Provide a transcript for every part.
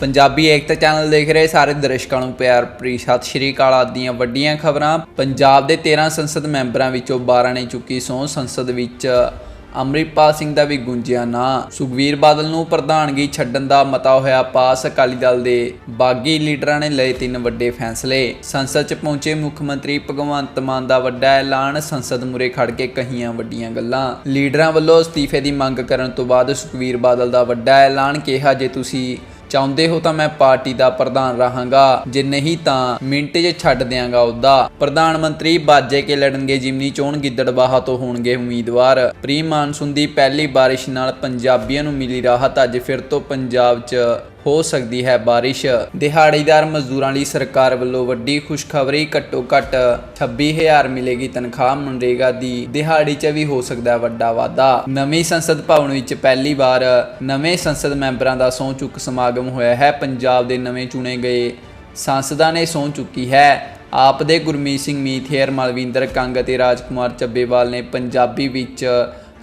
ਪੰਜਾਬੀ ਏਕਤਾ channel ਦੇਖ ਰਹੇ ਸਾਰੇ ਦਰਸ਼ਕਾਂ ਨੂੰ ਪਿਆਰ ਭਰੀ ਸਤਿ ਸ਼੍ਰੀ ਅਕਾਲ। ਆਦੀਆਂ ਵੱਡੀਆਂ ਖਬਰਾਂ, ਪੰਜਾਬ ਦੇ 13 ਸੰਸਦ ਮੈਂਬਰਾਂ ਵਿੱਚੋਂ 12 ਨੇ ਚੁੱਕੀ ਸਹੁੰ, ਸੰਸਦ ਵਿੱਚ ਅੰਮ੍ਰਿਤਪਾਲ ਸਿੰਘ ਦਾ ਵੀ ਗੁੰਜਿਆ ਨਾਂ। ਸੁਖਵੀਰ ਬਾਦਲ ਨੂੰ ਪ੍ਰਧਾਨਗੀ ਛੱਡਣ ਦਾ ਮਤਾ ਹੋਇਆ ਪਾਸ, ਅਕਾਲੀ ਦਲ ਦੇ ਬਾਗੀ ਲੀਡਰਾਂ ਨੇ ਲਏ ਤਿੰਨ ਵੱਡੇ ਫੈਸਲੇ। ਸੰਸਦ 'ਚ ਪਹੁੰਚੇ ਮੁੱਖ ਮੰਤਰੀ ਭਗਵੰਤ ਮਾਨ ਦਾ ਵੱਡਾ ਐਲਾਨ, ਸੰਸਦ ਮੁਰੇ ਖੜ ਕੇ ਕਹੀਆਂ ਵੱਡੀਆਂ ਗੱਲਾਂ। ਲੀਡਰਾਂ ਵੱਲੋਂ ਅਸਤੀਫੇ ਦੀ ਮੰਗ ਕਰਨ ਤੋਂ ਬਾਅਦ ਸੁਖਵੀਰ ਬਾਦਲ ਦਾ ਵੱਡਾ ਐਲਾਨ, ਕਿਹਾ, ਜੇ ਤੁਸੀਂ ਚਾਹੁੰਦੇ ਹੋ ਤਾਂ ਮੈਂ ਪਾਰਟੀ ਦਾ ਪ੍ਰਧਾਨ ਰਹਾਂਗਾ। ਜੇ ਨਹੀਂ ਤਾਂ ਮਿੰਟ 'ਚ ਛੱਡ ਦਿਆਂਗਾ ਉਹਦਾ। ਪ੍ਰਧਾਨ ਮੰਤਰੀ ਬਾਜੇ ਕੇ ਲੜਨਗੇ, ਜਿਮਨੀ ਚੋਣ ਗਿੱਦੜਬਾਹਾ ਤੋਂ ਹੋਣਗੇ ਉਮੀਦਵਾਰ। ਪ੍ਰੀ ਮਾਨਸੂਨ ਦੀ ਪਹਿਲੀ ਬਾਰਿਸ਼ ਨਾਲ ਪੰਜਾਬੀਆਂ ਨੂੰ ਮਿਲੀ ਰਾਹਤ, ਅੱਜ ਫਿਰ ਤੋਂ ਪੰਜਾਬ 'ਚ ਹੋ ਸਕਦੀ ਹੈ ਬਾਰਿਸ਼। ਦਿਹਾੜੀਦਾਰ ਮਜ਼ਦੂਰਾਂ ਲਈ ਸਰਕਾਰ ਵੱਲੋਂ ਵੱਡੀ ਖੁਸ਼ਖਬਰੀ ਘੱਟੋ ਘੱਟ 26000 ਮਿਲੇਗੀ ਤਨਖਾਹ। ਮਨਰੇਗਾ ਦੀ ਦਿਹਾੜੀ 'ਚ ਵੀ ਹੋ ਸਕਦਾ ਵੱਡਾ ਵਾਧਾ। ਨਵੀਂ ਸੰਸਦ ਭਵਨ ਵਿੱਚ ਪਹਿਲੀ ਵਾਰ ਨਵੇਂ ਸੰਸਦ ਮੈਂਬਰਾਂ ਦਾ ਸਹੁੰ ਚੁੱਕ ਸਮਾਗਮ ਹੋਇਆ ਹੈ। ਪੰਜਾਬ ਦੇ ਨਵੇਂ ਚੁਣੇ ਗਏ ਸੰਸਦਾਂ ਨੇ ਸਹੁੰ ਚੁੱਕੀ ਹੈ। ਆਪ ਦੇ ਗੁਰਮੀਤ ਸਿੰਘ ਮੀਥੇਰ ਮਲਵਿੰਦਰ ਕੰਗ ਅਤੇ ਰਾਜਕੁਮਾਰ ਚੱਬੇਵਾਲ ਨੇ ਪੰਜਾਬੀ ਵਿੱਚ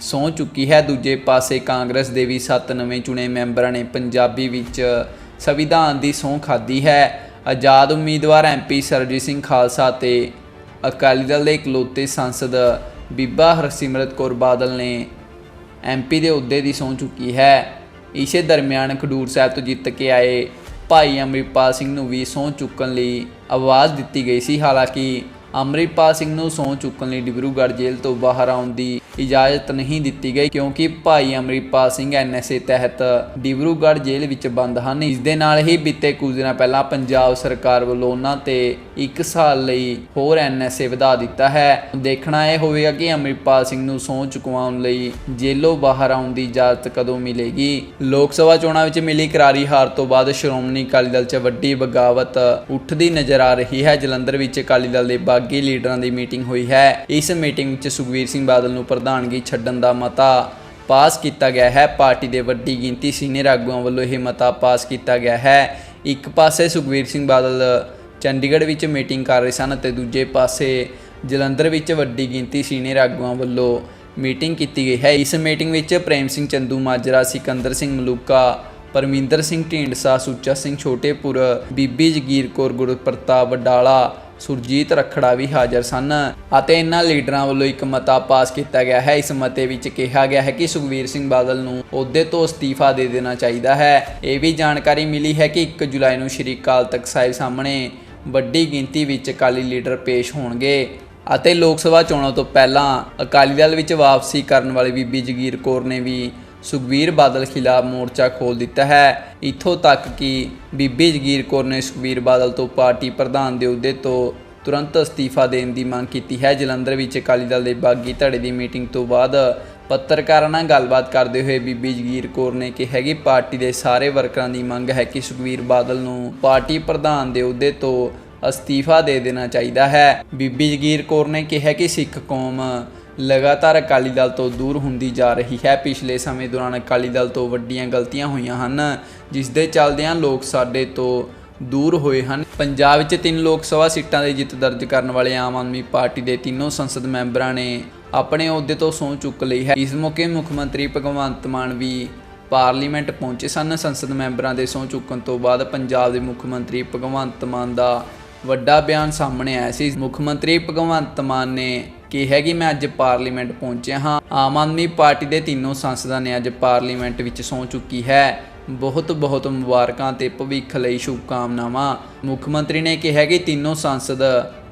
ਸਹੁੰ ਚੁੱਕੀ ਹੈ। ਦੂਜੇ ਪਾਸੇ ਕਾਂਗਰਸ ਦੇ ਵੀ ਸੱਤ ਨਵੇਂ ਚੁਣੇ ਮੈਂਬਰਾਂ ਨੇ ਪੰਜਾਬੀ ਵਿੱਚ ਸੰਵਿਧਾਨ ਦੀ ਸਹੁੰ ਖਾਧੀ ਹੈ। ਆਜ਼ਾਦ ਉਮੀਦਵਾਰ ਐਮਪੀ ਸਰਜੀਤ ਸਿੰਘ ਖਾਲਸਾ ਤੇ ਅਕਾਲੀ ਦਲ ਦੇ ਇਕਲੌਤੇ ਸੰਸਦ ਬੀਬਾ ਹਰਸਿਮਰਤ ਕੌਰ ਬਾਦਲ ਨੇ ਐਮਪੀ ਦੇ ਅਹੁਦੇ ਦੀ ਸਹੁੰ ਚੁੱਕੀ ਹੈ। ਇਸੇ ਦਰਮਿਆਨ ਖਡੂਰ ਸਾਹਿਬ ਤੋਂ ਜਿੱਤ ਕੇ ਆਏ ਭਾਈ ਅੰਮ੍ਰਿਤਪਾਲ ਸਿੰਘ ਨੂੰ ਵੀ ਸਹੁੰ ਚੁੱਕਣ ਲਈ ਆਵਾਜ਼ ਦਿੱਤੀ ਗਈ ਸੀ। ਹਾਲਾਂਕਿ ਅੰਮ੍ਰਿਤਪਾਲ ਸਿੰਘ ਨੂੰ ਸਹੁੰ ਚੁੱਕਣ ਲਈ ਡਿਬਰੂਗੜ੍ਹ ਜੇਲ੍ਹ ਤੋਂ ਬਾਹਰ ਆਉਣ ਦੀ ਇਜਾਜ਼ਤ ਨਹੀਂ ਦਿੱਤੀ ਗਈ ਕਿਉਂਕਿ ਭਾਈ ਅੰਮ੍ਰਿਤਪਾਲ ਸਿੰਘ ਐਨਐਸਏ ਤਹਿਤ ਡਿਬਰੂਗੜ੍ਹ ਜੇਲ੍ਹ ਵਿੱਚ ਬੰਦ ਹਨ। ਇਸ ਦੇ ਨਾਲ ਹੀ ਬੀਤੇ ਕੁਝ ਦਿਨਾਂ ਪਹਿਲਾਂ ਪੰਜਾਬ ਸਰਕਾਰ ਵੱਲੋਂ ਉਹਨਾਂ ਤੇ 1 ਸਾਲ ਲਈ ਹੋਰ ਐਨਐਸਏ ਵਧਾ ਦਿੱਤਾ ਹੈ। ਦੇਖਣਾ ਇਹ ਹੋਵੇਗਾ ਕਿ ਅੰਮ੍ਰਿਤਪਾਲ ਸਿੰਘ ਨੂੰ ਸਹੁੰ ਚੁਕਵਾਉਣ ਲਈ ਜੇਲ੍ਹੋਂ ਬਾਹਰ ਆਉਣ ਦੀ ਇਜਾਜ਼ਤ ਕਦੋਂ ਮਿਲੇਗੀ। ਲੋਕ ਸਭਾ ਚੋਣਾਂ ਵਿੱਚ ਮਿਲੀ ਕਰਾਰੀ ਹਾਰ ਤੋਂ ਬਾਅਦ ਸ਼੍ਰੋਮਣੀ ਅਕਾਲੀ ਦਲ 'ਚ ਵੱਡੀ ਬਗਾਵਤ ਉੱਠਦੀ ਨਜ਼ਰ ਆ ਰਹੀ ਹੈ। ਜਲੰਧਰ ਵਿੱਚ ਅਕਾਲੀ ਦਲ ਦੇ ਬਾਗੀ ਲੀਡਰਾਂ ਦੀ ਮੀਟਿੰਗ ਹੋਈ ਹੈ। ਇਸ ਮੀਟਿੰਗ ਵਿੱਚ ਸੁਖਵੀਰ ਸਿੰਘ ਬਾਦਲ ਨੂੰ ਪ੍ਰਧਾਨਗੀ ਛੱਡਣ ਦਾ ਮਤਾ ਪਾਸ ਕੀਤਾ ਗਿਆ ਹੈ। ਪਾਰਟੀ ਦੇ ਵੱਡੀ ਗਿਣਤੀ ਸੀਨੀਅਰ ਆਗੂਆਂ ਵੱਲੋਂ ਇਹ ਮਤਾ ਪਾਸ ਕੀਤਾ ਗਿਆ ਹੈ। ਇੱਕ ਪਾਸੇ ਸੁਖਵੀਰ ਸਿੰਘ ਬਾਦਲ ਚੰਡੀਗੜ੍ਹ ਵਿੱਚ ਮੀਟਿੰਗ ਕਰ ਰਹੇ ਸਨ ਅਤੇ ਦੂਜੇ ਪਾਸੇ ਜਲੰਧਰ ਵਿੱਚ ਵੱਡੀ ਗਿਣਤੀ ਸੀਨੀਅਰ ਆਗੂਆਂ ਵੱਲੋਂ ਮੀਟਿੰਗ ਕੀਤੀ ਗਈ ਹੈ। ਇਸ ਮੀਟਿੰਗ ਵਿੱਚ ਪ੍ਰੇਮ ਸਿੰਘ ਚੰਦੂ, ਮਾਜਰਾ ਸਿਕੰਦਰ ਸਿੰਘ ਮਲੂਕਾ, ਪਰਮਿੰਦਰ ਸਿੰਘ ਢੀਂਡਸਾ, ਸੁੱਚਾ ਸਿੰਘ ਛੋਟੇਪੁਰ, ਬੀਬੀ ਜਗੀਰ ਕੌਰ, ਗੁਰਪ੍ਰਤਾਪ ਵਡਾਲਾ, ਸੁਰਜੀਤ ਰਖੜਾ ਵੀ ਹਾਜ਼ਰ ਸਨ ਅਤੇ ਇਹਨਾਂ ਲੀਡਰਾਂ ਵੱਲੋਂ ਇੱਕ ਮਤਾ ਪਾਸ ਕੀਤਾ ਗਿਆ ਹੈ। ਇਸ ਮਤੇ ਵਿੱਚ ਕਿਹਾ ਗਿਆ ਹੈ ਕਿ ਸੁਖਵੀਰ ਸਿੰਘ ਬਾਦਲ ਨੂੰ ਅਹੁਦੇ ਤੋਂ ਅਸਤੀਫਾ ਦੇ ਦੇਣਾ ਚਾਹੀਦਾ ਹੈ। ਇਹ ਵੀ ਜਾਣਕਾਰੀ ਮਿਲੀ ਹੈ ਕਿ 1 ਜੁਲਾਈ ਨੂੰ ਸ਼੍ਰੀ ਅਕਾਲ ਤਖਤ ਸਾਹਿਬ ਸਾਹਮਣੇ ਵੱਡੀ ਗਿਣਤੀ ਵਿੱਚ ਅਕਾਲੀ ਲੀਡਰ ਪੇਸ਼ ਹੋਣਗੇ ਅਤੇ ਲੋਕ ਸਭਾ ਚੋਣਾਂ ਤੋਂ ਪਹਿਲਾਂ ਅਕਾਲੀ ਦਲ ਵਿੱਚ ਵਾਪਸੀ ਕਰਨ ਵਾਲੇ ਬੀਬੀ ਜਗੀਰ ਕੌਰ ਨੇ ਵੀ ਸੁਖਬੀਰ ਬਾਦਲ ਖਿਲਾਫ ਮੋਰਚਾ ਖੋਲ ਦਿੱਤਾ ਹੈ। ਇਥੋਂ ਤੱਕ ਕਿ ਬੀਬੀ ਜਗੀਰ ਕੌਰ ਨੇ ਸੁਖਬੀਰ ਬਾਦਲ ਤੋਂ ਪਾਰਟੀ ਪ੍ਰਧਾਨ ਦੇ ਅਹੁਦੇ ਤੋਂ ਤੁਰੰਤ ਅਸਤੀਫਾ ਦੇਣ ਦੀ ਮੰਗ ਕੀਤੀ ਹੈ। ਜਲੰਧਰ ਵਿੱਚ ਅਕਾਲੀ ਦਲ ਦੇ ਬਾਗੀ ਧੜੇ ਦੀ ਮੀਟਿੰਗ ਤੋਂ ਬਾਅਦ ਪੱਤਰਕਾਰਾਂ ਨਾਲ ਗੱਲਬਾਤ ਕਰਦੇ ਹੋਏ ਬੀਬੀ ਜਗੀਰ ਕੌਰ ਨੇ ਕਿਹਾ ਕਿ ਪਾਰਟੀ ਦੇ ਸਾਰੇ ਵਰਕਰਾਂ ਦੀ ਮੰਗ ਹੈ ਕਿ ਸੁਖਬੀਰ ਬਾਦਲ ਨੂੰ ਪਾਰਟੀ ਪ੍ਰਧਾਨ ਦੇ ਅਹੁਦੇ ਤੋਂ ਅਸਤੀਫਾ ਦੇ ਦੇਣਾ ਚਾਹੀਦਾ ਹੈ। ਬੀਬੀ ਜਗੀਰ ਕੌਰ ਨੇ ਕਿਹਾ ਕਿ ਸਿੱਖ ਕੌਮ ਲਗਾਤਾਰ ਅਕਾਲੀ ਦਲ ਤੋਂ ਦੂਰ ਹੁੰਦੀ ਜਾ ਰਹੀ ਹੈ। ਪਿਛਲੇ ਸਮੇਂ ਦੌਰਾਨ ਅਕਾਲੀ ਦਲ ਤੋਂ ਵੱਡੀਆਂ ਗਲਤੀਆਂ ਹੋਈਆਂ ਹਨ, ਜਿਸ ਦੇ ਚੱਲਦਿਆਂ ਲੋਕ ਸਾਡੇ ਤੋਂ ਦੂਰ ਹੋਏ ਹਨ। ਪੰਜਾਬ ਵਿੱਚ ਤਿੰਨ ਲੋਕ ਸਭਾ ਸੀਟਾਂ ਦੇ ਜਿੱਤ ਦਰਜ ਕਰਨ ਵਾਲੇ ਆਮ ਆਦਮੀ ਪਾਰਟੀ ਦੇ ਤਿੰਨੋਂ ਸੰਸਦ ਮੈਂਬਰਾਂ ਨੇ ਆਪਣੇ ਅਹੁਦੇ ਤੋਂ ਸਹੁੰ ਚੁੱਕ ਲਈ ਹੈ। ਇਸ ਮੌਕੇ ਮੁੱਖ ਮੰਤਰੀ ਭਗਵੰਤ ਮਾਨ ਵੀ ਪਾਰਲੀਮੈਂਟ ਪਹੁੰਚੇ ਸਨ। ਸੰਸਦ ਮੈਂਬਰਾਂ ਦੇ ਸਹੁੰ ਚੁੱਕਣ ਤੋਂ ਬਾਅਦ ਪੰਜਾਬ ਦੇ ਮੁੱਖ ਮੰਤਰੀ ਭਗਵੰਤ ਮਾਨ ਦਾ ਵੱਡਾ ਬਿਆਨ ਸਾਹਮਣੇ ਆਇਆ ਸੀ। ਮੁੱਖ ਮੰਤਰੀ ਭਗਵੰਤ ਮਾਨ ਨੇ ਕਿਹਾ ਕਿ ਮੈਂ ਅੱਜ ਪਾਰਲੀਮੈਂਟ ਪਹੁੰਚਿਆ ਹਾਂ। ਆਮ ਆਦਮੀ ਪਾਰਟੀ ਦੇ ਤਿੰਨੋਂ ਸੰਸਦਾਂ ਨੇ ਅੱਜ ਪਾਰਲੀਮੈਂਟ ਵਿੱਚ ਸਹੁੰ ਚੁੱਕੀ ਹੈ। ਬਹੁਤ ਬਹੁਤ ਮੁਬਾਰਕਾਂ ਤੇ ਭਵਿੱਖ ਲਈ ਸ਼ੁਭਕਾਮਨਾਵਾਂ। ਮੁੱਖ ਮੰਤਰੀ ਨੇ ਕਿਹਾ ਕਿ ਤਿੰਨੋਂ ਸੰਸਦ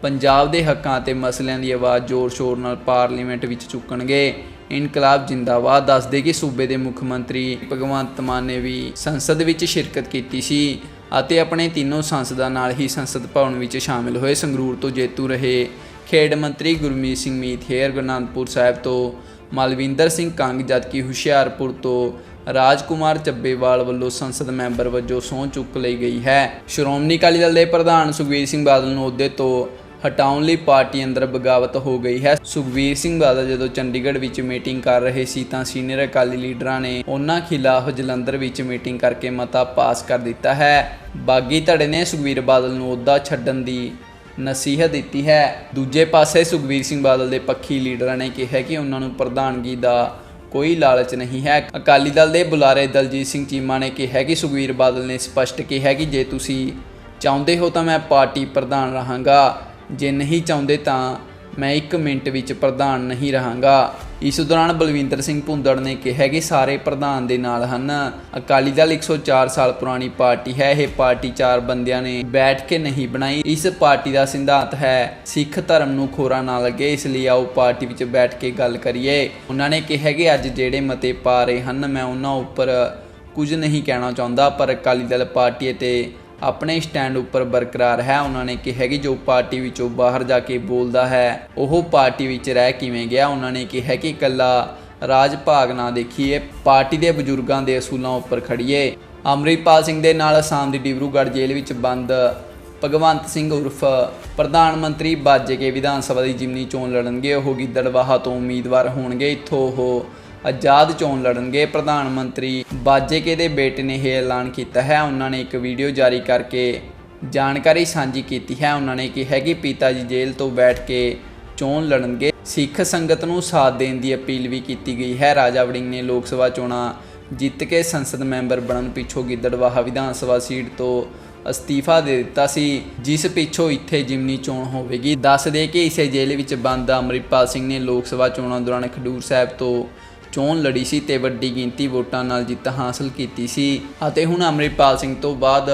ਪੰਜਾਬ ਦੇ ਹੱਕਾਂ ਤੇ ਮਸਲਿਆਂ ਦੀ ਆਵਾਜ਼ ਜ਼ੋਰ-ਸ਼ੋਰ ਨਾਲ ਪਾਰਲੀਮੈਂਟ ਵਿੱਚ ਚੁੱਕਣਗੇ। ਇਨਕਲਾਬ ਜਿੰਦਾਬਾਦ ਦੱਸਦੇ ਕਿ ਸੂਬੇ ਦੇ ਮੁੱਖ ਮੰਤਰੀ ਭਗਵੰਤ ਮਾਨ ਨੇ ਵੀ ਸੰਸਦ ਵਿੱਚ ਸ਼ਿਰਕਤ ਕੀਤੀ ਸੀ ਅਤੇ ਆਪਣੇ ਤਿੰਨੋਂ ਸੰਸਦਾਂ ਨਾਲ ਹੀ ਸੰਸਦ ਭਵਨ ਵਿੱਚ ਸ਼ਾਮਿਲ ਹੋਏ। ਸੰਗਰੂਰ ਤੋਂ ਜੇਤੂ ਰਹੇ ਖੇਡ ਮੰਤਰੀ ਗੁਰਮੀਤ ਸਿੰਘ ਮੀਥੇਰ ਗੁਰਨਾਨਪੁਰ ਸਾਹਿਬ ਤੋਂ ਮਲਵਿੰਦਰ ਸਿੰਘ ਕੰਗ, ਜਦਕਿ ਹੁਸ਼ਿਆਰਪੁਰ ਤੋਂ ਰਾਜਕੁਮਾਰ ਚੱਬੇਵਾਲ ਵੱਲੋਂ ਸੰਸਦ ਮੈਂਬਰ ਵਜੋਂ ਸਹੁੰ ਚੁੱਕ ਲਈ ਗਈ ਹੈ। ਸ਼੍ਰੋਮਣੀ ਅਕਾਲੀ ਦਲ ਦੇ ਪ੍ਰਧਾਨ ਸੁਖਵੀਰ ਸਿੰਘ ਬਾਦਲ ਨੂੰ ਅਹੁਦੇ ਤੋਂ ਹਟਾਉਣ ਲਈ ਪਾਰਟੀ ਅੰਦਰ ਬਗਾਵਤ ਹੋ ਗਈ ਹੈ। ਸੁਖਵੀਰ ਸਿੰਘ ਬਾਦਲ ਜਦੋਂ ਚੰਡੀਗੜ੍ਹ ਵਿੱਚ ਮੀਟਿੰਗ ਕਰ ਰਹੇ ਸੀ ਤਾਂ ਸੀਨੀਅਰ ਅਕਾਲੀ ਲੀਡਰਾਂ ਨੇ ਉਹਨਾਂ ਖਿਲਾਫ ਜਲੰਧਰ ਵਿੱਚ ਮੀਟਿੰਗ ਕਰਕੇ ਮਤਾ ਪਾਸ ਕਰ ਦਿੱਤਾ ਹੈ। ਬਾਗੀ ਧੜੇ ਨੇ ਸੁਖਵੀਰ ਬਾਦਲ ਨੂੰ ਅਹੁਦਾ ਛੱਡਣ ਦੀ ਨਸੀਹਤ ਦਿੱਤੀ ਹੈ। ਦੂਜੇ ਪਾਸੇ ਸੁਖਵੀਰ ਸਿੰਘ ਬਾਦਲ ਦੇ ਪੱਖੀ ਲੀਡਰਾਂ ਨੇ ਕਿਹਾ ਕਿ ਉਹਨਾਂ ਨੂੰ ਪ੍ਰਧਾਨਗੀ ਦਾ ਕੋਈ ਲਾਲਚ ਨਹੀਂ ਹੈ। ਅਕਾਲੀ ਦਲ ਦੇ ਬੁਲਾਰੇ ਦਲਜੀਤ ਸਿੰਘ ਚੀਮਾ ਨੇ ਕਿਹਾ ਕਿ ਸੁਖਵੀਰ ਬਾਦਲ ਨੇ ਸਪਸ਼ਟ ਕਿਹਾ ਕਿ ਜੇ ਤੁਸੀਂ ਚਾਹੁੰਦੇ ਹੋ ਤਾਂ ਮੈਂ ਪਾਰਟੀ ਪ੍ਰਧਾਨ ਰਹਾਂਗਾ। ਜੇ ਨਹੀਂ ਚਾਹੁੰਦੇ ਤਾਂ ਮੈਂ 1 ਮਿੰਟ ਵਿੱਚ ਪ੍ਰਧਾਨ ਨਹੀਂ ਰਹਾਂਗਾ। ਇਸ ਦੌਰਾਨ ਬਲਵਿੰਦਰ ਸਿੰਘ ਭੁੰਦੜ ਨੇ ਕਿਹਾ ਕਿ ਸਾਰੇ ਪ੍ਰਧਾਨ ਦੇ ਨਾਲ ਹਨ। ਅਕਾਲੀ ਦਲ 104 ਸਾਲ ਪੁਰਾਣੀ ਪਾਰਟੀ ਹੈ। ਇਹ ਪਾਰਟੀ ਚਾਰ ਬੰਦਿਆਂ ਨੇ ਬੈਠ ਕੇ ਨਹੀਂ ਬਣਾਈ। ਇਸ ਪਾਰਟੀ ਦਾ ਸਿਧਾਂਤ ਹੈ, ਸਿੱਖ ਧਰਮ ਨੂੰ ਖੋਰਾ ਨਾ ਲੱਗੇ। ਇਸ ਲਈ ਆਓ ਪਾਰਟੀ ਵਿੱਚ ਬੈਠ ਕੇ ਗੱਲ ਕਰੀਏ। ਉਹਨਾਂ ਨੇ ਕਿਹਾ ਕਿ ਅੱਜ ਜਿਹੜੇ ਮਤੇ ਪਾ ਰਹੇ ਹਨ, ਮੈਂ ਉਹਨਾਂ ਉੱਪਰ ਕੁਝ ਨਹੀਂ ਕਹਿਣਾ ਚਾਹੁੰਦਾ, ਪਰ ਅਕਾਲੀ ਦਲ ਪਾਰਟੀ ਅਤੇ ਆਪਣੇ ਸਟੈਂਡ ਉੱਪਰ ਬਰਕਰਾਰ ਹੈ। ਉਹਨਾਂ ਨੇ ਕਿਹਾ ਕਿ ਜੋ ਪਾਰਟੀ ਵਿੱਚੋਂ ਬਾਹਰ ਜਾ ਕੇ ਬੋਲਦਾ ਹੈ, ਉਹ ਪਾਰਟੀ ਵਿੱਚ ਰਹਿ ਕਿਵੇਂ ਗਿਆ? ਉਹਨਾਂ ਨੇ ਕਿਹਾ ਕਿ ਇਕੱਲਾ ਰਾਜ ਭਾਗ ਨਾ ਦੇਖੀਏ, ਪਾਰਟੀ ਦੇ ਬਜ਼ੁਰਗਾਂ ਦੇ ਅਸੂਲਾਂ ਉੱਪਰ ਖੜੀਏ। ਅਮਰਿਤਪਾਲ ਸਿੰਘ ਦੇ ਨਾਲ ਅਸਾਮ ਦੀ ਡਿਬਰੂਗੜ੍ਹ ਜੇਲ੍ਹ ਵਿੱਚ ਬੰਦ ਭਗਵੰਤ ਸਿੰਘ ਉਰਫ ਪ੍ਰਧਾਨ ਮੰਤਰੀ ਬਾਜੇ ਕੇ ਵਿਧਾਨ ਸਭਾ ਦੀ ਜਿਮਨੀ ਚੋਣ ਲੜਨਗੇ। ਉਹ ਗਿੱਦੜਵਾਹਾ ਤੋਂ ਉਮੀਦਵਾਰ ਹੋਣਗੇ। ਇੱਥੋਂ ਉਹ ਆਜ਼ਾਦ ਚੋਣ ਲੜਨਗੇ। ਪ੍ਰਧਾਨ ਮੰਤਰੀ ਬਾਜੇਕੇ ਦੇ ਬੇਟੇ ਨੇ ਇਹ ਐਲਾਨ ਕੀਤਾ ਹੈ। ਉਹਨਾਂ ਨੇ ਇੱਕ ਵੀਡੀਓ ਜਾਰੀ ਕਰਕੇ ਜਾਣਕਾਰੀ ਸਾਂਝੀ ਕੀਤੀ ਹੈ। ਉਹਨਾਂ ਨੇ ਕਿਹਾ ਕਿ ਪਿਤਾ ਜੀ ਜੇਲ੍ਹ ਤੋਂ ਬੈਠ ਕੇ ਚੋਣ ਲੜਨਗੇ। ਸਿੱਖ ਸੰਗਤ ਨੂੰ ਸਾਥ ਦੇਣ ਦੀ ਅਪੀਲ ਵੀ ਕੀਤੀ ਗਈ ਹੈ। ਰਾਜਾ ਵੜਿੰਗ ਨੇ ਲੋਕ ਸਭਾ ਚੋਣਾਂ ਜਿੱਤ ਕੇ ਸੰਸਦ ਮੈਂਬਰ ਬਣਨ ਪਿੱਛੋਂ ਗਿੱਦੜਵਾਹਾ ਵਿਧਾਨ ਸਭਾ ਸੀਟ ਤੋਂ ਅਸਤੀਫਾ ਦੇ ਦਿੱਤਾ ਸੀ। ਜਿਸ ਪਿੱਛੋਂ ਇੱਥੇ ਜਿਮਨੀ ਚੋਣ ਹੋਵੇਗੀ। ਦੱਸ ਦੇ ਕਿ ਇਸੇ ਜੇਲ੍ਹ ਵਿੱਚ ਬੰਦ ਅਮਰਿਤਪਾਲ ਸਿੰਘ ਨੇ ਲੋਕ ਸਭਾ ਚੋਣਾਂ ਦੌਰਾਨ ਖਡੂਰ ਸਾਹਿਬ ਤੋਂ ਚੋਣ ਲੜੀ ਸੀ ਤੇ ਵੱਡੀ ਗਿਣਤੀ ਵੋਟਾਂ ਨਾਲ ਜਿੱਤ ਹਾਸਲ ਕੀਤੀ ਸੀ। ਅਤੇ ਹੁਣ ਅਮਰਿਤਪਾਲ ਸਿੰਘ ਤੋਂ ਬਾਅਦ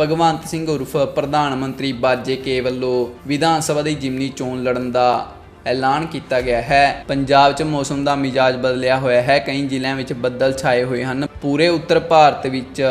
ਭਗਵੰਤ ਸਿੰਘ ਉਰਫ ਪ੍ਰਧਾਨ ਮੰਤਰੀ ਬਾਜੇ ਕੇ ਵੱਲੋਂ ਵਿਧਾਨ ਸਭਾ ਦੀ ਜਿਮਨੀ ਚੋਣ ਲੜਨ ਦਾ ਐਲਾਨ ਕੀਤਾ ਗਿਆ ਹੈ। ਪੰਜਾਬ 'ਚ ਮੌਸਮ ਦਾ ਮਿਜਾਜ ਬਦਲਿਆ ਹੋਇਆ ਹੈ। ਕਈ ਜ਼ਿਲ੍ਹਿਆਂ ਵਿੱਚ ਬੱਦਲ ਛਾਏ ਹੋਏ ਹਨ। ਪੂਰੇ ਉੱਤਰ ਭਾਰਤ ਵਿੱਚ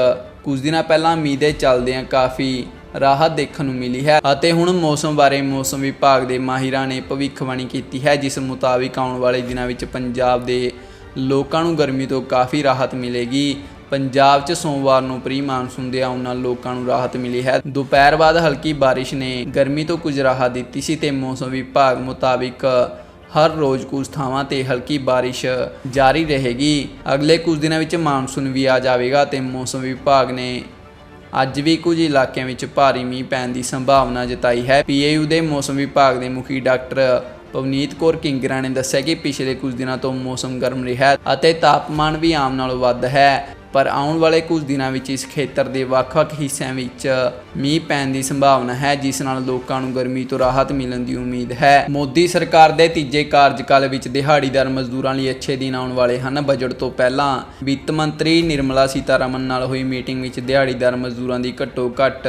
ਕੁਝ ਦਿਨਾਂ ਪਹਿਲਾਂ ਮੀਂਹ ਦੇ ਚੱਲਦਿਆਂ ਕਾਫੀ ਰਾਹਤ ਦੇਖਣ ਨੂੰ ਮਿਲੀ ਹੈ। ਅਤੇ ਹੁਣ ਮੌਸਮ ਬਾਰੇ ਮੌਸਮ ਵਿਭਾਗ ਦੇ ਮਾਹਿਰਾਂ ਨੇ ਭਵਿੱਖਬਾਣੀ ਕੀਤੀ ਹੈ। ਜਿਸ ਮੁਤਾਬਿਕ ਆਉਣ ਵਾਲੇ ਦਿਨਾਂ ਵਿੱਚ ਪੰਜਾਬ ਦੇ ਲੋਕਾਂ ਨੂੰ ਗਰਮੀ ਤੋਂ ਕਾਫੀ ਰਾਹਤ ਮਿਲੇਗੀ। ਪੰਜਾਬ 'ਚ ਸੋਮਵਾਰ ਨੂੰ ਪ੍ਰੀ ਮਾਨਸੂਨ ਦੇ ਆਉਣ ਨਾਲ ਲੋਕਾਂ ਨੂੰ ਰਾਹਤ ਮਿਲੀ ਹੈ। ਦੁਪਹਿਰ ਬਾਅਦ ਹਲਕੀ ਬਾਰਿਸ਼ ਨੇ ਗਰਮੀ ਤੋਂ ਕੁਝ ਰਾਹਤ ਦਿੱਤੀ ਸੀ ਤੇ ਮੌਸਮ ਵਿਭਾਗ ਮੁਤਾਬਿਕ ਹਰ ਰੋਜ਼ ਕੁਝ ਥਾਵਾਂ ਤੇ ਹਲਕੀ ਬਾਰਿਸ਼ ਜਾਰੀ ਰਹੇਗੀ। ਅਗਲੇ ਕੁਝ ਦਿਨਾਂ ਵਿੱਚ ਮਾਨਸੂਨ ਵੀ ਆ ਜਾਵੇਗਾ ਤੇ ਮੌਸਮ ਵਿਭਾਗ ਨੇ ਅੱਜ ਵੀ ਕੁਝ ਇਲਾਕਿਆਂ ਵਿੱਚ ਭਾਰੀ ਮੀਂਹ ਪੈਣ ਦੀ ਸੰਭਾਵਨਾ ਜਤਾਈ ਹੈ। ਪੀਏਯੂ ਦੇ ਮੌਸਮ ਵਿਭਾਗ ਦੇ ਮੁਖੀ ਡਾਕਟਰ ਪਵਨੀਤ ਕੌਰ ਕਿੰਗਰਾ ਨੇ ਦੱਸਿਆ ਕਿ ਪਿਛਲੇ ਕੁਝ ਦਿਨਾਂ ਤੋਂ ਮੌਸਮ ਗਰਮ ਰਿਹਾ ਹੈ ਅਤੇ ਤਾਪਮਾਨ ਵੀ ਆਮ ਨਾਲੋਂ ਵੱਧ ਹੈ, ਪਰ ਆਉਣ ਵਾਲੇ ਕੁਝ ਦਿਨਾਂ ਵਿੱਚ ਇਸ ਖੇਤਰ ਦੇ ਵੱਖ-ਵੱਖ ਹਿੱਸਿਆਂ ਵਿੱਚ ਮੀਂਹ ਪੈਣ ਦੀ ਸੰਭਾਵਨਾ ਹੈ, ਜਿਸ ਨਾਲ ਲੋਕਾਂ ਨੂੰ ਗਰਮੀ ਤੋਂ ਰਾਹਤ ਮਿਲਣ ਦੀ ਉਮੀਦ ਹੈ। ਮੋਦੀ ਸਰਕਾਰ ਦੇ ਤੀਜੇ ਕਾਰਜਕਾਲ ਵਿੱਚ ਦਿਹਾੜੀਦਾਰ ਮਜ਼ਦੂਰਾਂ ਲਈ ਅੱਛੇ ਦਿਨ ਆਉਣ ਵਾਲੇ ਹਨ। ਬਜਟ ਤੋਂ ਪਹਿਲਾਂ ਵਿੱਤ ਮੰਤਰੀ ਨਿਰਮਲਾ ਸੀਤਾਰਮਨ ਨਾਲ ਹੋਈ ਮੀਟਿੰਗ ਵਿੱਚ ਦਿਹਾੜੀਦਾਰ ਮਜ਼ਦੂਰਾਂ ਦੀ ਘੱਟੋ-ਘੱਟ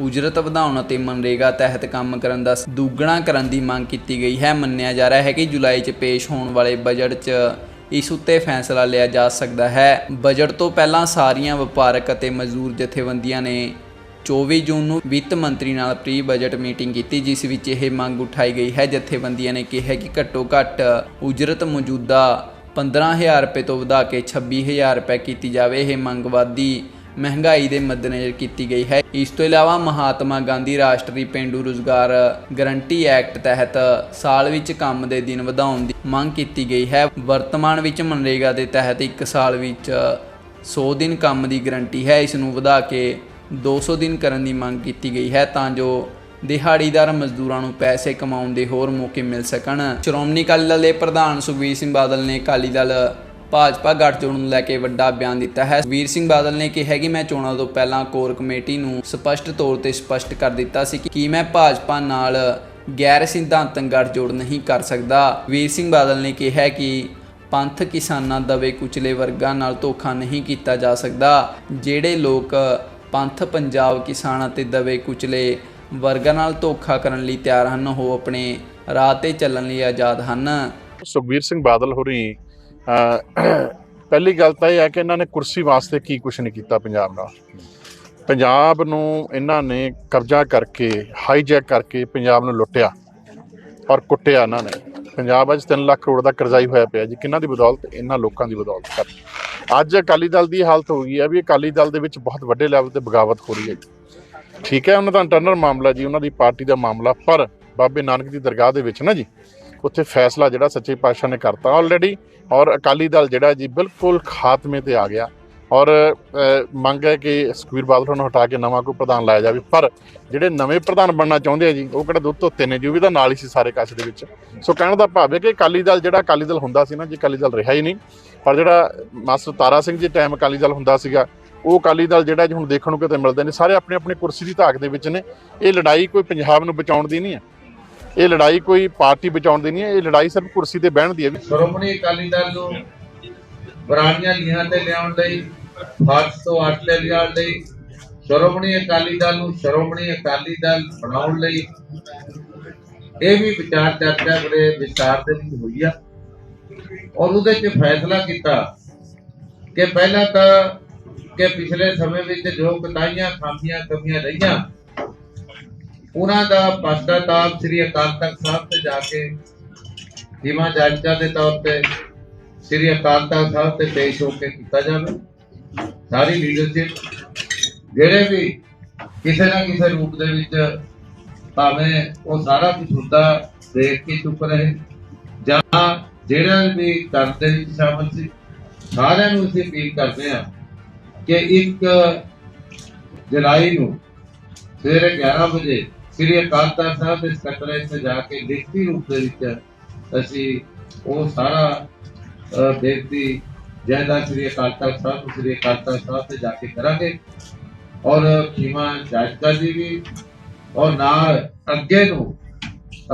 ਉਜਰਤ ਵਧਾਉਣ ਅਤੇ ਮਨਰੇਗਾ ਤਹਿਤ ਕੰਮ ਕਰਨ ਦਾ ਦੁੱਗਣਾ ਕਰਨ ਦੀ ਮੰਗ ਕੀਤੀ ਗਈ ਹੈ। ਮੰਨਿਆ ਜਾ ਰਿਹਾ ਹੈ ਕਿ ਜੁਲਾਈ 'ਚ ਪੇਸ਼ ਹੋਣ ਵਾਲੇ ਬਜਟ 'ਚ ਇਸ ਉੱਤੇ ਫੈਸਲਾ ਲਿਆ ਜਾ ਸਕਦਾ ਹੈ। ਬਜਟ ਤੋਂ ਪਹਿਲਾਂ ਸਾਰੀਆਂ ਵਪਾਰਕ ਅਤੇ ਮਜ਼ਦੂਰ ਜਥੇਬੰਦੀਆਂ ਨੇ 24 ਜੂਨ ਨੂੰ ਵਿੱਤ ਮੰਤਰੀ ਨਾਲ ਪ੍ਰੀ ਬਜਟ ਮੀਟਿੰਗ ਕੀਤੀ, ਜਿਸ ਵਿੱਚ ਇਹ ਮੰਗ ਉਠਾਈ ਗਈ ਹੈ। ਜਥੇਬੰਦੀਆਂ ਨੇ ਕਿਹਾ ਕਿ ਘੱਟੋ ਘੱਟ ਉਜਰਤ ਮੌਜੂਦਾ 15000 ਰੁਪਏ ਤੋਂ ਵਧਾ ਕੇ 26000 ਰੁਪਏ ਕੀਤੀ ਜਾਵੇ। ਇਹ ਮੰਗ ਵਾਧੀ ਮਹਿੰਗਾਈ ਦੇ ਮੱਦੇਨਜ਼ਰ ਕੀਤੀ ਗਈ ਹੈ। ਇਸ ਤੋਂ ਇਲਾਵਾ ਮਹਾਤਮਾ ਗਾਂਧੀ ਰਾਸ਼ਟਰੀ ਪੇਂਡੂ ਰੁਜ਼ਗਾਰ ਗਰੰਟੀ ਐਕਟ ਤਹਿਤ ਸਾਲ ਵਿੱਚ ਕੰਮ ਦੇ ਦਿਨ ਵਧਾਉਣ ਦੀ ਮੰਗ ਕੀਤੀ ਗਈ ਹੈ। ਵਰਤਮਾਨ ਵਿੱਚ ਮਨਰੇਗਾ ਦੇ ਤਹਿਤ ਇੱਕ ਸਾਲ ਵਿੱਚ 100 ਦਿਨ ਕੰਮ ਦੀ ਗਰੰਟੀ ਹੈ। ਇਸ ਨੂੰ ਵਧਾ ਕੇ 200 ਦਿਨ ਕਰਨ ਦੀ ਮੰਗ ਕੀਤੀ ਗਈ ਹੈ ਤਾਂ ਜੋ ਦਿਹਾੜੀਦਾਰ ਮਜ਼ਦੂਰਾਂ ਨੂੰ ਪੈਸੇ ਕਮਾਉਣ ਦੇ ਹੋਰ ਮੌਕੇ ਮਿਲ ਸਕਣ। ਸ਼੍ਰੋਮਣੀ ਅਕਾਲੀ ਦਲ ਦੇ ਪ੍ਰਧਾਨ ਸੁਖਬੀਰ ਸਿੰਘ ਬਾਦਲ ਨੇ ਅਕਾਲੀ ਦਲ ਭਾਜਪਾ ਗੱਠਜੋੜ ਨੂੰ ਲੈ ਕੇ ਵੱਡਾ ਬਿਆਨ ਦਿੱਤਾ ਹੈ। ਵੀਰ ਸਿੰਘ ਬਾਦਲ ਨੇ ਕਿਹਾ ਕਿ ਮੈਂ ਚੋਣਾਂ ਤੋਂ ਪਹਿਲਾਂ ਕੋਰ ਕਮੇਟੀ ਨੂੰ ਸਪਸ਼ਟ ਤੌਰ ਤੇ ਸਪਸ਼ਟ ਕਰ ਦਿੱਤਾ ਸੀ ਕਿ ਮੈਂ ਭਾਜਪਾ ਨਾਲ ਗੈਰ ਸਿਧਾਂਤਕ ਗੱਠਜੋੜ ਨਹੀਂ ਕਰ ਸਕਦਾ। ਵੀਰ ਸਿੰਘ ਬਾਦਲ ਨੇ ਕਿਹਾ ਕਿ ਪੰਥ ਕਿਸਾਨਾਂ ਦਵੇ ਕੁਚਲੇ ਵਰਗਾਂ ਨਾਲ ਧੋਖਾ ਨਹੀਂ ਕੀਤਾ ਜਾ ਸਕਦਾ। ਜਿਹੜੇ ਲੋਕ ਪੰਥ ਪੰਜਾਬ ਕਿਸਾਨਾਂ ਅਤੇ ਦਵੇ ਕੁਚਲੇ ਵਰਗਾਂ ਨਾਲ ਧੋਖਾ ਕਰਨ ਲਈ ਤਿਆਰ ਹਨ, ਉਹ ਆਪਣੇ ਰਾਹ ਤੇ ਚੱਲਣ ਲਈ ਆਜ਼ਾਦ ਹਨ। ਸੁਖਬੀਰ ਸਿੰਘ ਬਾਦਲ ਹੋਰੀ ਪਹਿਲੀ ਗੱਲ ਤਾਂ ਇਹ ਹੈ ਕਿ ਇਹਨਾਂ ਨੇ ਕੁਰਸੀ ਵਾਸਤੇ ਕੀ ਕੁਝ ਨਹੀਂ ਕੀਤਾ ਪੰਜਾਬ ਨਾਲ। ਪੰਜਾਬ ਨੂੰ ਇਹਨਾਂ ਨੇ ਕਬਜ਼ਾ ਕਰਕੇ ਹਾਈਜੈਕ ਕਰਕੇ ਪੰਜਾਬ ਨੂੰ ਲੁੱਟਿਆ ਔਰ ਕੁੱਟਿਆ ਇਹਨਾਂ ਨੇ। ਪੰਜਾਬ ਅੱਜ 3 ਲੱਖ ਕਰੋੜ ਦਾ ਕਰਜ਼ਾਈ ਹੋਇਆ ਪਿਆ ਜੀ। ਕਿਹਨਾਂ ਦੀ ਬਦੌਲਤ? ਇਹਨਾਂ ਲੋਕਾਂ ਦੀ ਬਦੌਲਤ ਕਰ। ਅੱਜ ਅਕਾਲੀ ਦਲ ਦੀ ਹਾਲਤ ਹੋ ਗਈ ਹੈ ਵੀ ਅਕਾਲੀ ਦਲ ਦੇ ਵਿੱਚ ਬਹੁਤ ਵੱਡੇ ਲੈਵਲ ਤੇ ਬਗਾਵਤ ਹੋ ਰਹੀ ਹੈ ਜੀ। ਠੀਕ ਹੈ, ਉਹਨਾਂ ਦਾ ਇੰਟਰਨਲ ਮਾਮਲਾ ਜੀ, ਉਹਨਾਂ ਦੀ ਪਾਰਟੀ ਦਾ ਮਾਮਲਾ। ਪਰ ਬਾਬੇ ਨਾਨਕ ਦੀ ਦਰਗਾਹ ਦੇ ਵਿੱਚ ਨਾ ਜੀ ਉੱਥੇ ਫੈਸਲਾ ਜਿਹੜਾ ਸੱਚੇ ਪਾਤਸ਼ਾਹ ਨੇ ਕਰਤਾ ਆਲਰੇਡੀ ਔਰ ਅਕਾਲੀ ਦਲ ਜਿਹੜਾ ਜੀ ਬਿਲਕੁਲ ਖਾਤਮੇ ਤੇ ਆ ਗਿਆ ਔਰ ਮੰਗ ਹੈ ਕਿ ਸੁਖਬੀਰ ਬਾਦਲ ਨੂੰ ਹਟਾ ਕੇ ਨਵਾਂ ਕੋਈ ਪ੍ਰਧਾਨ ਲਾਇਆ ਜਾਵੇ। ਪਰ ਜਿਹੜੇ ਨਵੇਂ ਪ੍ਰਧਾਨ ਬਣਨਾ ਚਾਹੁੰਦੇ ਆ ਜੀ, ਉਹ ਕਿਹੜਾ ਦੁੱਧ ਧੋਤੇ ਨੇ ਜੀ, ਉਹ ਵੀ ਤਾਂ ਨਾਲ ਹੀ ਸੀ ਸਾਰੇ ਕੱਛ ਦੇ ਵਿੱਚ। ਸੋ ਕਹਿਣ ਦਾ ਭਾਵ ਹੈ ਕਿ ਅਕਾਲੀ ਦਲ ਜਿਹੜਾ ਅਕਾਲੀ ਦਲ ਹੁੰਦਾ ਸੀ ਨਾ, ਜੀ ਅਕਾਲੀ ਦਲ ਰਿਹਾ ਹੀ ਨਹੀਂ। ਪਰ ਜਿਹੜਾ ਮਾਸਟਰ ਤਾਰਾ ਸਿੰਘ ਜੀ ਟਾਈਮ ਅਕਾਲੀ ਦਲ ਹੁੰਦਾ ਸੀਗਾ, ਉਹ ਅਕਾਲੀ ਦਲ ਜਿਹੜਾ ਜੀ ਹੁਣ ਦੇਖਣ ਨੂੰ ਕਿਤੇ ਮਿਲਦੇ ਨੇ, ਸਾਰੇ ਆਪਣੇ ਆਪਣੇ ਕੁਰਸੀ ਦੀ ਧਾਕ ਦੇ ਵਿੱਚ ਨੇ। ਇਹ ਲੜਾਈ ਕੋਈ ਪੰਜਾਬ ਨੂੰ ਬਚਾਉਣ ਦੀ ਨਹੀਂ ਹੈ। ਇਹ ਲੜਾਈ ਕੋਈ ਪਾਰਟੀ ਬਚਾਉਣ ਦੀ ਨਹੀਂ ਹੈ, ਇਹ ਲੜਾਈ ਸਿਰਫ ਕੁਰਸੀ ਤੇ ਬਹਿਣ ਦੀ ਹੈ ਸ਼੍ਰੋਮਣੀ ਅਕਾਲੀ ਦਲ ਨੂੰ ਪੁਰਾਣੀਆਂ ਲੀਹਾਂ ਤੇ ਲਿਆਉਣ ਲਈ ਹੱਥ ਤੋਂ ਲਿਆਉਣ ਲਈ, ਸ਼੍ਰੋਮਣੀ ਅਕਾਲੀ ਦਲ ਨੂੰ ਸ਼੍ਰੋਮਣੀ ਅਕਾਲੀ ਦਲ ਬਣਾਉਣ ਲਈ ਇਹ ਵੀ ਵਿਚਾਰ ਚਰਚਾ ਬੜੇ ਵਿਸਤਾਰ ਦੇ ਵਿੱਚ ਹੋਈ ਆ। ਔਰ ਉਹਦੇ 'ਚ ਫੈਸਲਾ ਕੀਤਾ ਕਿ ਪਹਿਲਾਂ ਤਾਂ ਕਿ ਪਿਛਲੇ ਸਮੇਂ ਵਿੱਚ ਜੋ ਕਤਾਈਆਂ ਖਾਮੀਆਂ ਕਮੀਆਂ ਰਹੀਆਂ ਉਹਨਾਂ ਦਾ ਪਛਤਾਤਾਪ ਸ੍ਰੀ ਅਕਾਲ ਤਖਤ ਸਾਹਿਬ ਤੇ ਜਾ ਕੇ ਦੀਮਾ ਜਾਇਜ਼ਾ ਦੇ ਤੌਰ ਤੇ ਸ੍ਰੀ ਅਕਾਲ ਤਖਤ ਸਾਹਿਬ ਤੇ ਪੇਸ਼ ਹੋ ਕੇ ਕੀਤਾ ਜਾਵੇ। ਸਾਰੀ ਲੀਡਰਸ਼ਿਪ ਜਿਹੜੇ ਵੀ ਕਿਸੇ ਨਾ ਕਿਸੇ ਰੂਪ ਦੇ ਵਿੱਚ ਭਾਵੇਂ ਉਹ ਸਾਰਾ ਕੁਝ ਹੁੰਦਾ, ਦੇਖ ਕੇ ਚੁੱਪ ਰਹੇ ਜਾਂ ਜਿਹੜਾ ਵੀ ਕਰਨ ਦੇ ਵਿੱਚ ਸ਼ਾਮਲ ਸੀ, ਸਾਰਿਆਂ ਨੂੰ ਅਸੀਂ ਅਪੀਲ ਕਰਦੇ ਹਾਂ ਕਿ ਇੱਕ ਜੁਲਾਈ ਨੂੰ ਸਵੇਰੇ 11 ਵਜੇ ਸ੍ਰੀ ਅਕਾਲ ਤਖਤ ਸਾਹਿਬ ਦੇ ਸਕੱਤਰੇਤ ਤੇ ਜਾ ਕੇ ਲਿਖਤੀ ਰੂਪ ਦੇ ਵਿੱਚ ਅਸੀਂ ਉਹ ਸਾਰਾ ਬੇਨਤੀ ਜੈਦਾ ਸ੍ਰੀ ਅਕਾਲ ਤਖਤ ਸਾਹਿਬ ਸ੍ਰੀ ਅਕਾਲ ਤਖਤ ਸਾਹਿਬ ਤੇ ਜਾ ਕੇ ਕਰਾਂਗੇ। ਔਰ ਖੀਮਾ ਜਾਜਕਾ ਜੀ ਵੀ, ਔਰ ਨਾਲ ਅੱਗੇ ਨੂੰ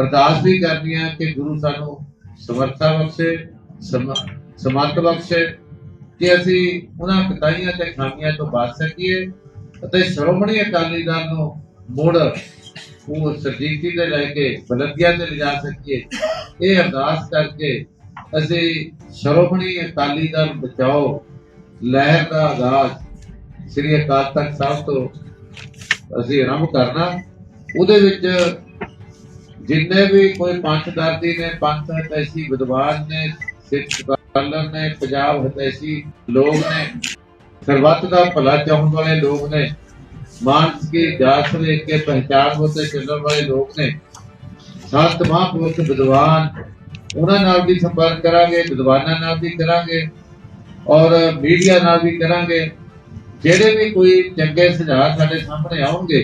ਅਰਦਾਸ ਵੀ ਕਰਨੀ ਹੈ ਕਿ ਗੁਰੂ ਸਾਨੂੰ ਸਮਰਥਾ ਬਖਸ਼ੇ, ਸਮ- ਸਮਰਥ ਬਖਸ਼ੇ, ਕਿ ਅਸੀਂ ਉਹਨਾਂ ਕਤਾਈਆਂ ਤੇ ਖਾਮੀਆਂ ਤੋਂ ਬਚ ਸਕੀਏ ਅਤੇ ਸ਼੍ਰੋਮਣੀ ਅਕਾਲੀ ਦਲ ਨੂੰ ਮੁੜ ਉਹ ਸਰਜੀਤੀ ਤੇ ਲੈ ਕੇ ਬਲੰਦੀਆਂ ਤੇ ਲਿਜਾ ਸਕੀਏ। ਇਹ ਅਰਦਾਸ ਕਰਕੇ ਅਸੀਂ ਸ਼੍ਰੋਮਣੀ ਅਕਾਲੀ ਦਲ ਬਚਾਓ, ਲਹਿਰ ਦਾ ਆਗਾਜ਼ ਸ੍ਰੀ ਅਕਾਲ ਤਖਤ ਸਾਹਿਬ ਤੋਂ ਅਸੀਂ ਆਰੰਭ ਕਰਨਾ। ਉਹਦੇ ਵਿੱਚ ਜਿੰਨੇ ਵੀ ਕੋਈ ਪੰਥ ਦਰਦੀ ਨੇ, ਪੰਥ ਹਤੈਸ਼ੀ, ਵਿਦਵਾਨ ਨੇ, ਸਿੱਖ ਸਕਾਲਰ ਨੇ, ਪੰਜਾਬ ਹਤੈਸ਼ੀ ਲੋਕ ਨੇ, ਸਰਬੱਤ ਦਾ ਭਲਾ ਚਾਹਣ ਵਾਲੇ ਲੋਕ ਨੇ ਮਾਨਸ की जात से एक के पहचान होते चलने वाले लोग ने ਸੰਤ ਮਹਾਂਪੁਰਖ ਵਿਦਵਾਨ ਉਹਨਾਂ ਨਾਲ ਵੀ ਸੰਪਰਕ ਕਰਾਂਗੇ ਵਿਦਵਾਨਾਂ ਨਾਲ ਵੀ ਕਰਾਂਗੇ ਔਰ ਮੀਡੀਆ ਨਾਲ ਵੀ ਕਰਾਂਗੇ ਜਿਹੜੇ ਵੀ ਕੋਈ ਚੰਗੇ ਸੁਝਾਅ ਸਾਡੇ ਸਾਹਮਣੇ ਆਉਣਗੇ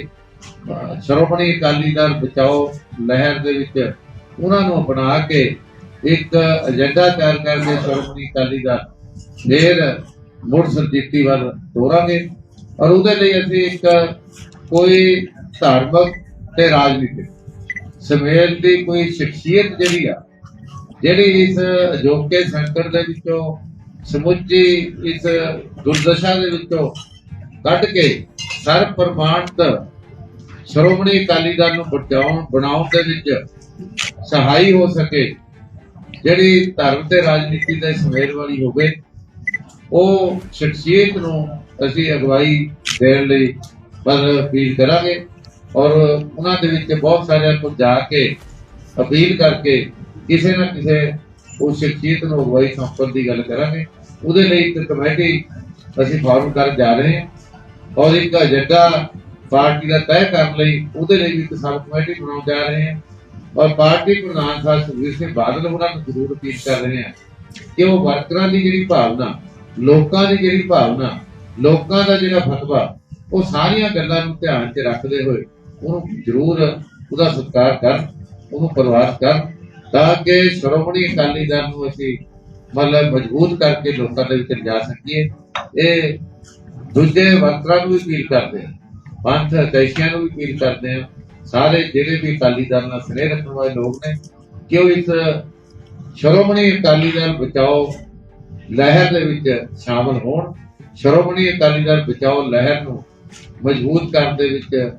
ਅਹ ਸ਼੍ਰੋਮਣੀ ਅਕਾਲੀ ਦਲ ਬਚਾਓ ਲਹਿਰ ਦੇ ਵਿੱਚ ਉਹਨਾਂ ਨੂੰ ਅਪਣਾ ਕੇ ਇੱਕ ਏਜੰਡਾ ਤਿਆਰ ਕਰਕੇ ਸ਼੍ਰੋਮਣੀ ਅਕਾਲੀ ਦਲ ਫੇਰ ਮੁੜ ਸਰਜੀਤੀ ਵੱਲ ਤੋਰਾਂਗੇ ਔਰ ਉਹਦੇ ਲਈ ਅਸੀਂ ਇੱਕ ਕੋਈ ਧਾਰਮਿਕ ਤੇ ਰਾਜਨੀਤਿਕ ਸਮੇਤ ਦੀ ਕੋਈ ਸ਼ਖਸੀਅਤ ਜਿਹੜੀ ਆ, ਜਿਹੜੀ ਇਸ ਅਜੋਕੇ ਸੰਕਟ ਦੇ ਵਿੱਚੋਂ ਸਮੁੱਚੀ ਇਸ ਦੁਰਦਸ਼ਾ ਦੇ ਵਿੱਚੋਂ ਕੱਢ ਕੇ ਸਰਬ ਪ੍ਰਮਾਣਤ ਸ਼੍ਰੋਮਣੀ ਅਕਾਲੀ ਦਲ ਨੂੰ ਬਚਾਉਣ, ਬਣਾਉਣ ਦੇ ਵਿੱਚ ਸਹਾਈ ਹੋ ਸਕੇ, ਜਿਹੜੀ ਧਰਮ ਤੇ ਰਾਜਨੀਤੀ ਦੇ ਸਮੇਤ ਵਾਲੀ ਹੋਵੇ। ਉਹ ਸ਼ਖਸੀਅਤ ਨੂੰ ਅਸੀਂ ਅਗਵਾਈ ਦੇਣ ਲਈ ਬਸ ਅਪੀਲ ਕਰਾਂਗੇ ਔਰ ਉਹਨਾਂ ਦੇ ਵਿੱਚ ਬਹੁਤ ਸਾਰਿਆਂ ਕੋਲ ਜਾ ਕੇ ਅਪੀਲ ਕਰਕੇ ਕਿਸੇ ਨਾ ਕਿਸੇ ਉਸ ਸ਼ਖਸੀਅਤ ਨੂੰ ਅਗਵਾਈ ਸੌਂਪਣ ਦੀ ਗੱਲ ਕਰਾਂਗੇ। ਉਹਦੇ ਲਈ ਇੱਕ ਕਮੇਟੀ ਅਸੀਂ ਫਾਰਮ ਕਰਨ ਜਾ ਰਹੇ ਹਾਂ ਔਰ ਇੱਕ ਏਜੰਡਾ ਪਾਰਟੀ ਦਾ ਤੈਅ ਕਰਨ ਲਈ ਉਹਦੇ ਲਈ ਵੀ ਇੱਕ ਸਬ ਕਮੇਟੀ ਬਣਾਉਣ ਜਾ ਰਹੇ ਹਾਂ ਔਰ ਪਾਰਟੀ ਪ੍ਰਧਾਨ ਸਾਹਿਬ ਸੁਖਬੀਰ ਸਿੰਘ ਬਾਦਲ ਉਹਨਾਂ ਨੂੰ ਜ਼ਰੂਰ ਅਪੀਲ ਕਰ ਰਹੇ ਹਾਂ ਕਿ ਉਹ ਵਰਕਰਾਂ ਦੀ ਜਿਹੜੀ ਭਾਵਨਾ ਲੋਕਾਂ ਦੀ ਜਿਹੜੀ ਭਾਵਨਾ, ਲੋਕਾਂ ਦਾ ਜਿਹੜਾ ਫਤਵਾ, ਉਹ ਸਾਰੀਆਂ ਗੱਲਾਂ ਨੂੰ ਧਿਆਨ 'ਚ ਰੱਖਦੇ ਹੋਏ ਉਹਨੂੰ ਜ਼ਰੂਰ ਉਹਦਾ ਸਤਿਕਾਰ ਕਰਨ ਉਹਨੂੰ ਪ੍ਰਵਾਸ ਕਰਨ ਤਾਂ ਕਿ ਸ਼੍ਰੋਮਣੀ ਅਕਾਲੀ ਦਲ ਨੂੰ ਅਸੀਂ ਮਤਲਬ ਮਜ਼ਬੂਤ ਕਰਕੇ ਲੋਕਾਂ ਦੇ ਵਿੱਚ ਲਿਜਾ ਸਕੀਏ। ਇਹ ਦੂਜੇ ਵਰਕਰਾਂ ਨੂੰ ਵੀ ਅਪੀਲ ਕਰਦੇ ਹਾਂ ਪੰਥ ਦੇਸ਼ੀਆਂ ਨੂੰ ਵੀ ਅਪੀਲ ਕਰਦੇ ਹਾਂ ਸਾਰੇ ਜਿਹੜੇ ਵੀ ਅਕਾਲੀ ਦਲ ਨਾਲ ਸਨੇਹ ਰੱਖਣ ਵਾਲੇ ਲੋਕ ਨੇ, ਕਿ ਉਹ ਇਸ ਸ਼੍ਰੋਮਣੀ ਅਕਾਲੀ ਦਲ ਬਚਾਓ ਲਹਿਰ ਦੇ ਵਿੱਚ ਸ਼ਾਮਲ ਹੋਣ। ਸ਼੍ਰੋਮਣੀ ਅਕਾਲੀ ਦਲ ਬਚਾਓ ਲਹਿਰ ਨੂੰ ਮਜ਼ਬੂਤ ਕਰਨ ਦੇ ਵਿੱਚ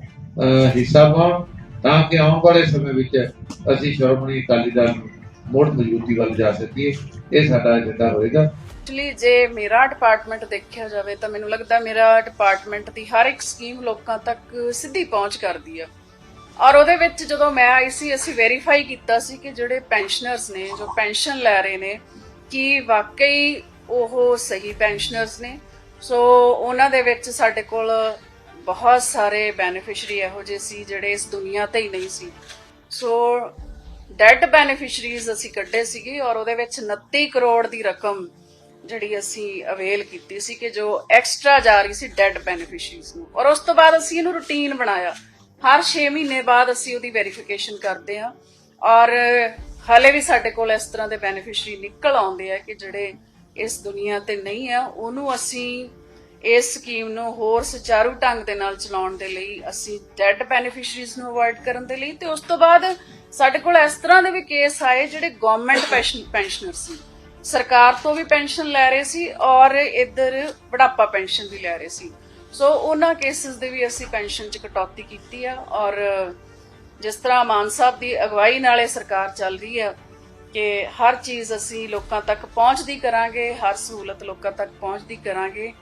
ਹਿੱਸਾ ਪਾਉਣ ਤਾਂ ਕਿ ਆਉਣ ਵਾਲੇ ਸਮੇਂ ਵਿੱਚ ਅਸੀਂ ਸ਼੍ਰੋਮਣੀ ਅਕਾਲੀ ਦਲ ਨੂੰ ਮੁੜ ਮਜ਼ਬੂਤੀ ਵੱਲ ਜਾ ਸਕੀਏ। ਇਹ ਸਾਡਾ ਏਜੰਡਾ ਹੋਏਗਾ। ਐਕਚੁਅਲੀ ਜੇ ਮੇਰਾ ਡਿਪਾਰਟਮੈਂਟ ਦੇਖਿਆ ਜਾਵੇ ਤਾਂ ਮੈਨੂੰ ਲੱਗਦਾ ਮੇਰਾ ਡਿਪਾਰਟਮੈਂਟ ਦੀ ਹਰ ਇੱਕ ਸਕੀਮ ਲੋਕਾਂ ਤੱਕ ਸਿੱਧੀ ਪਹੁੰਚ ਕਰਦੀ ਆ। ਔਰ ਉਹਦੇ ਵਿੱਚ ਜਦੋਂ ਮੈਂ ਆਈ ਸੀ, ਅਸੀਂ ਵੈਰੀਫਾਈ ਕੀਤਾ ਸੀ ਕਿ ਜਿਹੜੇ ਪੈਨਸ਼ਨਰਸ ਨੇ, ਜੋ ਪੈਨਸ਼ਨ ਲੈ ਰਹੇ ਨੇ ਕਿ ਵਾਕਈ ਉਹ ਸਹੀ ਪੈਨਸ਼ਨਰਸ ਨੇ। ਸੋ ਉਹਨਾਂ ਦੇ ਵਿੱਚ ਸਾਡੇ ਕੋਲ ਬਹੁਤ ਸਾਰੇ ਬੈਨੀਫੀਸ਼ੀਅਰੀ ਇਹੋ ਜਿਹੇ ਸੀ ਜਿਹੜੇ ਇਸ ਦੁਨੀਆ ਤੇ ਹੀ ਨਹੀਂ ਸੀ। ਸੋ ਡੈਡ ਬੈਨੀਫੀਸ਼ੀਅਰੀਜ਼ ਅਸੀਂ ਕੱਢੇ ਸੀਗੇ ਔਰ ਉਹਦੇ ਵਿੱਚ 29 ਕਰੋੜ ਦੀ ਰਕਮ ਜਿਹੜੀ ਅਸੀਂ ਅਵੇਲ ਕੀਤੀ ਸੀ ਕਿ ਜੋ ਐਕਸਟਰਾ ਜਾ ਰਹੀ ਸੀ ਡੈਡ ਬੈਨੀਫੀਸ਼ੀਅਰੀਜ਼ ਨੂੰ। ਔਰ ਉਸ ਤੋਂ ਬਾਅਦ ਅਸੀਂ ਇਹਨੂੰ ਰੂਟੀਨ ਬਣਾਇਆ। ਹਰ 6 ਮਹੀਨੇ ਬਾਅਦ ਅਸੀਂ ਉਹਦੀ ਵੈਰੀਫਿਕੇਸ਼ਨ ਕਰਦੇ ਹਾਂ। ਔਰ ਹਾਲੇ ਵੀ ਸਾਡੇ ਕੋਲ ਇਸ ਤਰ੍ਹਾਂ ਦੇ ਬੈਨੀਫਿਸ਼ਰੀ ਨਿਕਲ ਆਉਂਦੇ ਆ ਕਿ ਜਿਹੜੇ ਇਸ ਦੁਨੀਆ ਤੇ ਨਹੀਂ ਆ, ਉਹਨੂੰ ਅਸੀਂ ਇਸ ਸਕੀਮ ਨੂੰ ਹੋਰ ਸੁਚਾਰੂ ਢੰਗ ਦੇ ਨਾਲ ਚਲਾਉਣ ਦੇ ਲਈ ਅਸੀਂ ਡੈਡ ਬੈਨੀਫੀਸ਼ੀਅਰੀਜ਼ ਨੂੰ ਅਵੋਇਡ ਕਰਨ ਦੇ ਲਈ ਤੇ ਉਸ ਤੋਂ ਬਾਅਦ ਸਾਡੇ ਕੋਲ ਇਸ ਤਰ੍ਹਾਂ ਦੇ ਵੀ ਕੇਸ ਆਏ ਜਿਹੜੇ ਗਵਰਨਮੈਂਟ ਪੈਨਸ਼ਨਰ ਸੀ ਸਰਕਾਰ ਤੋਂ ਵੀ ਪੈਨਸ਼ਨ ਲੈ ਰਹੇ ਸੀ ਔਰ ਇੱਧਰ ਬੁਢਾਪਾ ਪੈਨਸ਼ਨ ਵੀ ਲੈ ਰਹੇ ਸੀ। ਸੋ ਉਹਨਾਂ ਕੇਸਿਸ ਦੇ ਵੀ ਅਸੀਂ ਪੈਨਸ਼ਨ 'ਚ ਕਟੌਤੀ ਕੀਤੀ ਆ ਔਰ ਜਿਸ ਤਰ੍ਹਾਂ ਮਾਨ ਸਾਹਿਬ ਦੀ ਅਗਵਾਈ ਨਾਲ ਸਰਕਾਰ ਚੱਲ ਰਹੀ ਆ ਕਿ ਹਰ ਚੀਜ਼ ਅਸੀਂ ਲੋਕਾਂ ਤੱਕ ਪਹੁੰਚਦੀ ਕਰਾਂਗੇ, ਹਰ ਸਹੂਲਤ ਲੋਕਾਂ ਤੱਕ ਪਹੁੰਚਦੀ ਕਰਾਂਗੇ,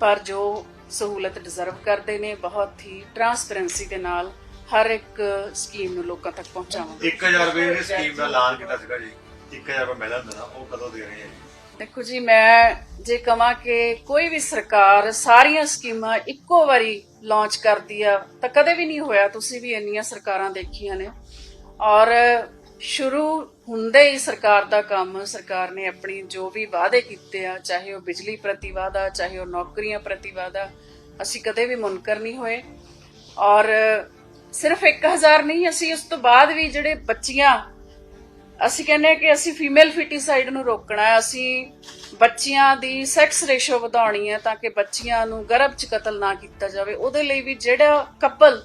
ਪਰ ਜੋ ਸਹੂਲਤ ਡਿਜ਼ਰਵ ਕਰਦੇ ਨੇ, ਬਹੁਤ ਹੀ ਟਰਾਂਸਪੇਰੈਂਸੀ ਦੇ ਨਾਲ ਹਰ ਇੱਕ ਸਕੀਮ ਨੂੰ ਲੋਕਾਂ ਤੱਕ ਪਹੁੰਚਾਵਾਂਗੇ। 1000 ਰੁਪਏ ਦੀ ਸਕੀਮ ਦਾ ਐਲਾਨ ਕੀਤਾ ਸੀਗਾ ਜੀ? 1000 ਰੁਪਏ ਮਿਲਦਾ ਹੁੰਦਾ ਉਹ ਕਦੋਂ ਦੇ ਰਹੇ ਆ ਜੀ? ਦੇਖੋ ਜੀ, ਮੈਂ ਜੇ ਕਹਾਂ ਕਿ ਕੋਈ ਵੀ ਸਰਕਾਰ ਸਾਰੀਆਂ ਸਕੀਮਾਂ ਇੱਕੋ ਵਾਰੀ ਲਾਂਚ ਕਰਦੀ ਆ, ਤਾਂ ਕਦੇ ਵੀ ਨਹੀਂ ਹੋਇਆ ਤੁਸੀਂ ਵੀ ਇੰਨੀਆਂ ਸਰਕਾਰਾਂ ਦੇਖੀਆਂ ਨੇ। ਔਰ ਸ਼ੁਰੂ ਹੁੰਦੇ ਹੀ ਸਰਕਾਰ ਦਾ ਕੰਮ, ਸਰਕਾਰ ਨੇ ਆਪਣੀ ਜੋ ਵੀ ਵਾਅਦੇ ਕੀਤੇ ਆ, ਚਾਹੇ ਉਹ ਬਿਜਲੀ ਪ੍ਰਤੀ ਵਾਅਦਾ, ਚਾਹੇ ਉਹ ਨੌਕਰੀਆਂ ਪ੍ਰਤੀ ਵਾਅਦਾ, ਅਸੀਂ ਕਦੇ ਵੀ ਮੁਨਕਰ ਨਹੀਂ ਹੋਏ। ਔਰ ਸਿਰਫ 1000 ਨਹੀਂ, ਅਸੀਂ ਉਸ ਤੋਂ ਬਾਅਦ ਵੀ ਜਿਹੜੇ ਬੱਚੀਆਂ ਅਸੀਂ ਕਹਿੰਦੇ ਹਾਂ ਕਿ ਅਸੀਂ ਫੀਮੇਲ ਫਿਟੀਸਾਈਡ ਨੂੰ ਰੋਕਣਾ ਹੈ। ਅਸੀਂ ਬੱਚੀਆਂ ਦੀ ਸੈਕਸ ਰੇਸ਼ੋ ਵਧਾਉਣੀ ਹੈ ਤਾਂ ਕਿ ਬੱਚੀਆਂ ਨੂੰ ਗਰਭ 'ਚ ਕਤਲ ਨਾ ਕੀਤਾ ਜਾਵੇ। ਉਹਦੇ ਲਈ ਵੀ ਜਿਹੜਾ ਕਪਲ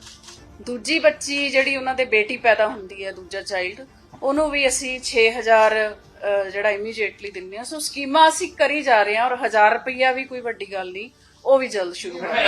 ਦੂਜੀ ਬੱਚੀ ਜਿਹੜੀ ਉਹਨਾਂ ਦੇ ਬੇਟੀ ਪੈਦਾ ਹੁੰਦੀ ਹੈ ਦੂਜਾ ਚਾਈਲਡ ਉਹਨੂੰ ਵੀ ਅਸੀਂ 6000 ਅਹ, ਜਿਹੜਾ ਇਮੀਡੀਏਟਲੀ ਦਿੰਦੇ ਹਾਂ। ਸੋ ਸਕੀਮਾਂ ਅਸੀਂ ਕਰੀ ਜਾ ਰਹੇ ਹਾਂ ਔਰ 1000 ਰੁਪਈਆ ਵੀ ਕੋਈ ਵੱਡੀ ਗੱਲ ਨਹੀਂ ਉਹ ਵੀ ਜਲਦ ਸ਼ੁਰੂ ਹੋਣਾ